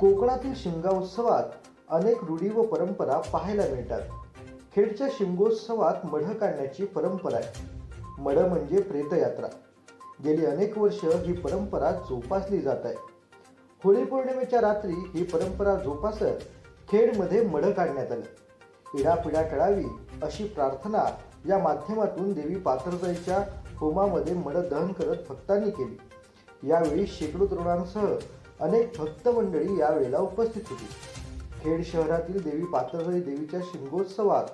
कोकणातील शिंगा उत्सवात अनेक रूढी व परंपरा पाहायला मिळतात. खेडच्या शिमगोत्सवात मढ काढण्याची परंपरा आहे. मढ म्हणजे प्रेतयात्रा. गेली अनेक वर्ष ही परंपरा जोपासली जात आहे. होळी पौर्णिमेच्या रात्री ही परंपरा जोपासत खेडमध्ये मढ काढण्यात आलं. पिढ्या टळावी अशी प्रार्थना या माध्यमातून देवी पात्रताईच्या होमामध्ये मढ दहन करत भक्तांनी केली. यावेळी शेकडो तरुणांसह अनेक भक्त मंडळी यावेळेला उपस्थित होती. खेड शहरातील देवी पातळी देवीच्या शिमगोत्सवात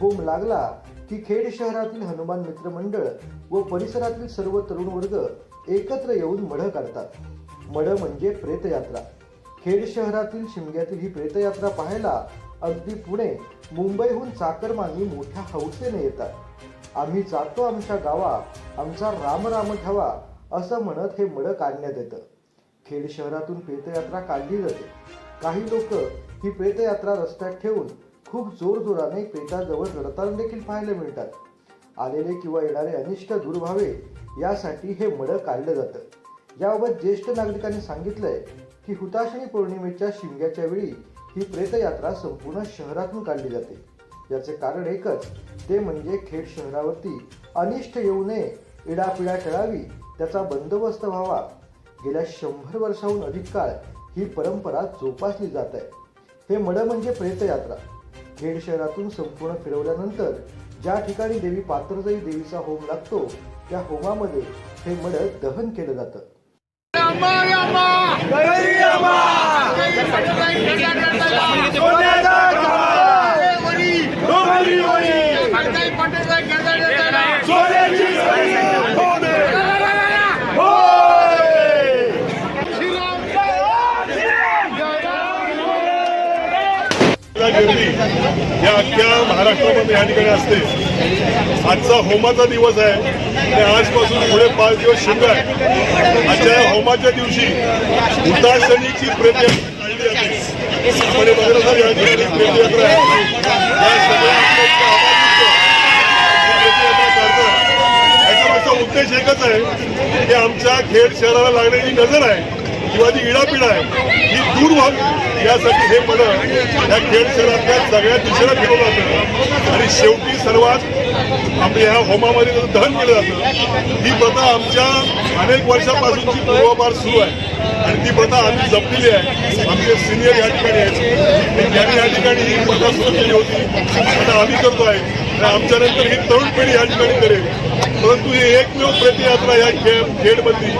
होम लागला. की खेड शहरातील हनुमान मित्र मंडळ व परिसरातील सर्व तरुण वर्ग एकत्र येऊन मढ काढतात. मढ म्हणजे प्रेतयात्रा. खेड शहरातील शिमग्यातील ही प्रेतयात्रा पाहायला अगदी पुणे मुंबईहून चाकरमानी मोठ्या हौसेने येतात. आम्ही जातो आमच्या गावा आमचा राम राम ठेवा असं म्हणत हे मड काढण्यात येतं. खेड शहरातून प्रेतयात्रा काढली जाते. काही लोक ही प्रेतयात्रा रस्त्यात ठेवून खूप जोरजोराने प्रेताजवळ रडताना देखील पाहायला मिळतात. आलेले किंवा येणारे अनिष्ट दूर व्हावे यासाठी हे मड काढलं जातं. याबाबत ज्येष्ठ नागरिकांनी सांगितलंय की हुताशनी पौर्णिमेच्या शिमग्याच्या वेळी ही प्रेतयात्रा संपूर्ण शहरातून काढली जाते. याचे कारण एकच ते म्हणजे खेड शहरावरती अनिष्ट येऊ नये इडापिडा टळावी त्याचा बंदोबस्त व्हावा गेल्या शंभर वर्षाहून अधिक काळ ही परंपरा जोपासली जात आहे. हे मड म्हणजे प्रेतयात्रा. खेड शहरातून संपूर्ण फिरवल्यानंतर ज्या ठिकाणी देवी पात्रजाई देवीचा होम लागतो त्या होमामध्ये हे मड दहन केलं जातं. गर्दी या अख्ख्या महाराष्ट्रामध्ये या ठिकाणी असते. आजचा होमाचा दिवस आहे. आणि आजपासून पुढे पाच दिवस शिंग आहे. आजच्या या होमाच्या दिवशी हुताशनीची प्रेतयात्रा काढली जाते. आपण बघत असाल या ठिकाणी प्रेमयात्रा आहे. या सगळ्या याचा उद्देश एकच आहे की आमच्या खेड शहराला लागणारी नजर आहे. किंवा जी इडापिडा आहे ही दूर व्हावी यासाठी हे पदक या खेड शहरातल्या सगळ्या दिशेला फिरवलं जातं. आणि शेवटी सर्वात आपल्या ह्या होमामध्ये जसं दहन केलं जातं. ही प्रथा आमच्या अनेक वर्षापासूनची पूर्वापार सुरू आहे. आणि ती प्रथा आम्ही जपलेली आहे. आमचे सिनियर या ठिकाणी आहेत. त्यांनी या ठिकाणी ही प्रथा सुरू केली होती. आता आम्ही करतो आहे आमच्यानंतर ही तरुण पिढी या ठिकाणी करेल. परंतु ही एकमेव प्रतियात्रा या खेळ खेडमधली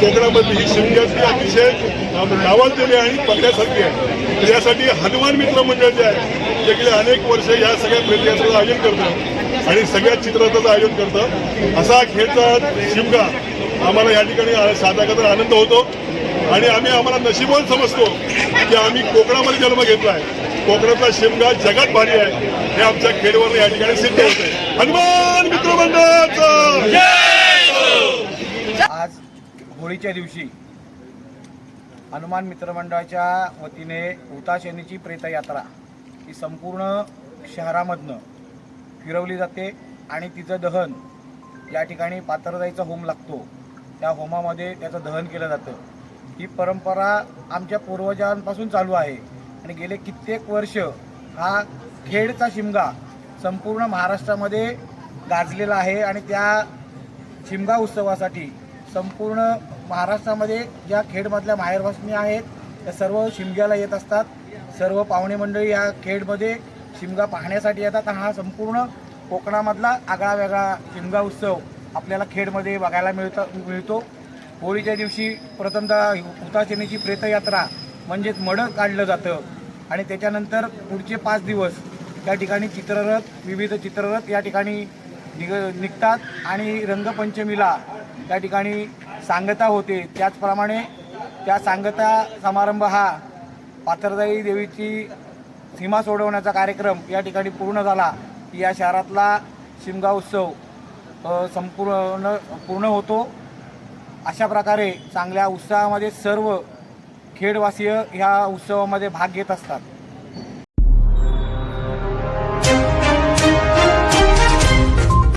कोकणामधली ही शिमग्यातली अतिशय नावाजलेली आहे आणि बघण्यासारखी आहे. यासाठी हनुमान मित्र मंडळ जे आहे ते गेले अनेक वर्ष या सगळ्या प्रतियात्रेचं आयोजन करतं आणि सगळ्या चित्ररथाचं आयोजन करतं. असा खेळचा शिमगा आम्हाला या ठिकाणी साधा आनंद होतो. आणि आम्ही आम्हाला नशिबवान समजतो की आम्ही कोकणामध्ये जन्म घेतला आहे. कोकणातला शिमगा जगात भारी आहे. हे आमच्या खेडवर या ठिकाणी सिद्ध होत आहे. हनुमान मित्र आज होळीच्या दिवशी हनुमान मित्रमंडळाच्या वतीने हुताशनीची प्रेतयात्रा ही संपूर्ण शहरामधनं फिरवली जाते आणि तिचं दहन या ठिकाणी पात्रताईचा होम लागतो. त्या होमामध्ये त्याचं दहन केलं जातं. ही परंपरा आमच्या पूर्वजांपासून चालू आहे. आणि गेले कित्येक वर्ष हा खेडचा शिमगा संपूर्ण महाराष्ट्रामध्ये गाजलेला आहे आणि त्या शिमगा उत्सवासाठी संपूर्ण महाराष्ट्रामध्ये ज्या खेडमधल्या माहेरवासिनी आहेत त्या सर्व शिमग्याला येत असतात. सर्व पाहुणे मंडळी या खेडमध्ये शिमगा पाहण्यासाठी येतात आणि हा संपूर्ण कोकणामधला आगळा वेगळा शिमगा उत्सव आपल्याला खेडमध्ये बघायला मिळता मिळतो. होळीच्या दिवशी प्रथमतः हुताशनीची प्रेतयात्रा म्हणजेच मडं काढलं जातं. आणि त्याच्यानंतर पुढचे पाच दिवस त्या ठिकाणी चित्ररथ विविध चित्ररथ या ठिकाणी निघ निघतात. आणि रंगपंचमीला त्या ठिकाणी सांगता होते. त्याचप्रमाणे त्या सांगता समारंभ हा पाथरदाई देवीची सीमा सोडवण्याचा कार्यक्रम या ठिकाणी पूर्ण झाला. की या शहरातला शिमगा उत्सव संपूर्ण पूर्ण होतो. अशा प्रकारे चांगल्या उत्साहामध्ये सर्व खेडवासीय ह्या उत्सवामध्ये भाग घेत असतात.